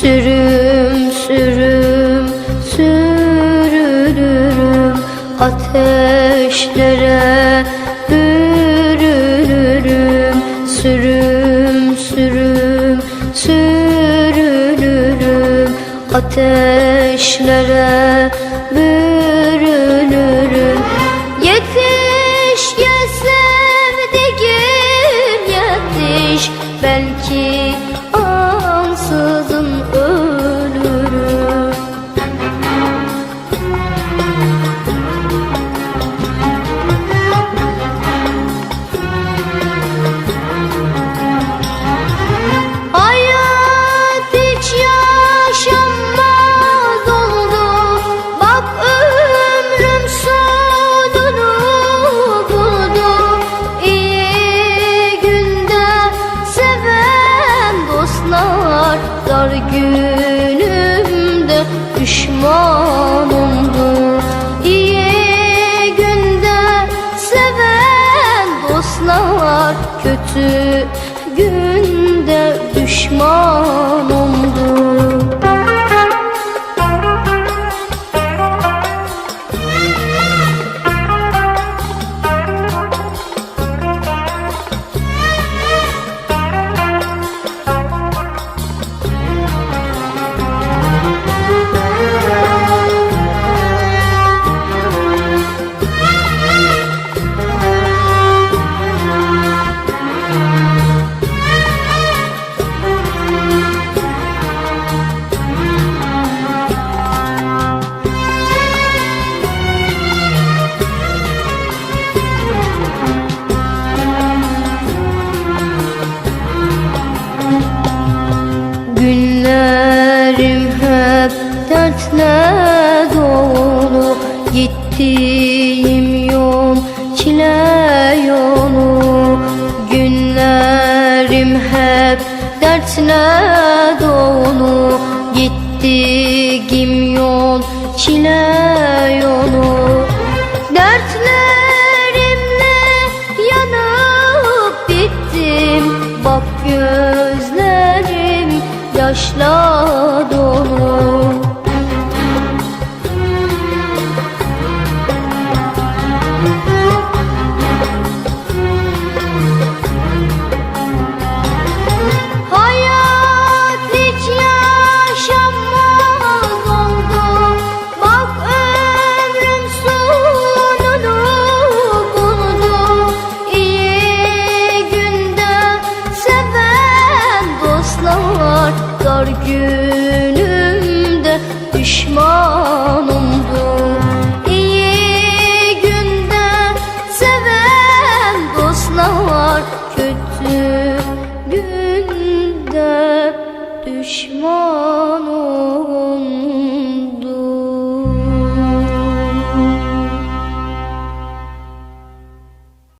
Sürüm sürüm sürülürüm. Ateşlere bürünürüm Sürüm sürüm sürülürüm. Ateşlere bürünürüm Dar günümde düşmanımdı İyi günde seven dostlar Kötü günde düşmanımdı dertle dolu Gittiğim yol çile yolu. Günlerim hep dertle dolu. Gittiğim yol çile yolu. Dertlerimle yanıp bittim. Bak gözlerim yaşla dolu dostlar Dar günümde düşmanımdı İyi günde seven dostlar Kötü günde düşmanım